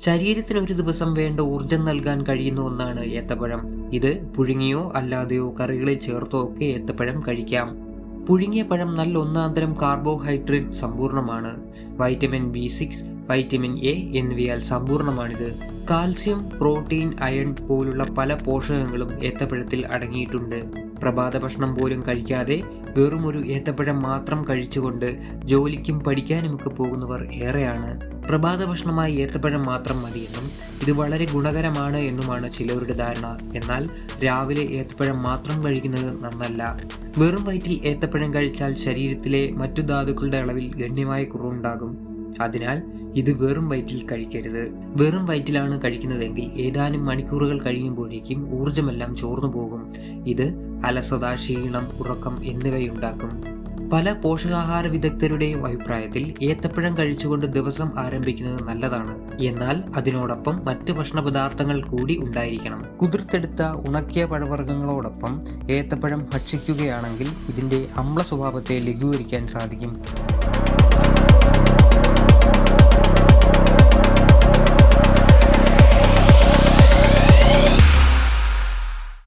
ശരീരത്തിന് ഒരു ദിവസം വേണ്ട ഊർജം നൽകാൻ കഴിയുന്ന ഒന്നാണ് ഏത്തപ്പഴം. ഇത് പുഴുങ്ങിയോ അല്ലാതെയോ കറികളിൽ ചേർത്തോ ഒക്കെ ഏത്തപ്പഴം കഴിക്കാം. പുഴുങ്ങിയ പഴം നല്ല ഒന്നാന്തരം carbohydrate സമ്പൂർണമാണ് vitamin B six vitamin A എന്നിവയാൽ സമ്പൂർണമാണിത് കാൽസ്യം പ്രോട്ടീൻ അയൺ പോലുള്ള പല പോഷകങ്ങളും ഏത്തപ്പഴത്തിൽ അടങ്ങിയിട്ടുണ്ട്. പ്രഭാത ഭക്ഷണം പോലും കഴിക്കാതെ വെറും ഒരു ഏത്തപ്പഴം മാത്രം കഴിച്ചുകൊണ്ട് ജോലിക്കും പഠിക്കാനുമൊക്കെ പോകുന്നവർ ഏറെയാണ്. പ്രഭാത ഭക്ഷണമായി ഏത്തപ്പഴം മാത്രം മതിയെന്നും ഇത് വളരെ ഗുണകരമാണ് എന്നുമാണ് ചിലവരുടെ ധാരണ. എന്നാൽ രാവിലെ ഏത്തപ്പഴം മാത്രം കഴിക്കുന്നത് നന്നല്ല. വെറും വയറ്റിൽ ഏത്തപ്പഴം കഴിച്ചാൽ ശരീരത്തിലെ മറ്റു ധാതുക്കളുടെ അളവിൽ ഗണ്യമായ കുറവുണ്ടാകും. അതിനാൽ ഇത് വെറും വയറ്റിൽ കഴിക്കരുത്. വെറും വയറ്റിലാണ് കഴിക്കുന്നതെങ്കിൽ ഏതാനും മണിക്കൂറുകൾ കഴിയുമ്പോഴേക്കും ഊർജമെല്ലാം ചോർന്നു പോകും ഇത് അലസത ക്ഷീണം ഉറക്കം എന്നിവയുണ്ടാക്കും. പല പോഷകാഹാര വിദഗ്ധരുടെയും അഭിപ്രായത്തിൽ ഏത്തപ്പഴം കഴിച്ചുകൊണ്ട് ദിവസം ആരംഭിക്കുന്നത് നല്ലതാണ്. എന്നാൽ അതിനോടൊപ്പം മറ്റ് ഭക്ഷണ പദാർത്ഥങ്ങൾ കൂടി ഉണ്ടായിരിക്കണം. കുതിർത്തെടുത്ത ഉണക്കിയ പഴവർഗങ്ങളോടൊപ്പം ഏത്തപ്പഴം ഭക്ഷിക്കുകയാണെങ്കിൽ ഇതിന്റെ അമ്ല സ്വഭാവത്തെ ലഘൂകരിക്കാൻ സാധിക്കും.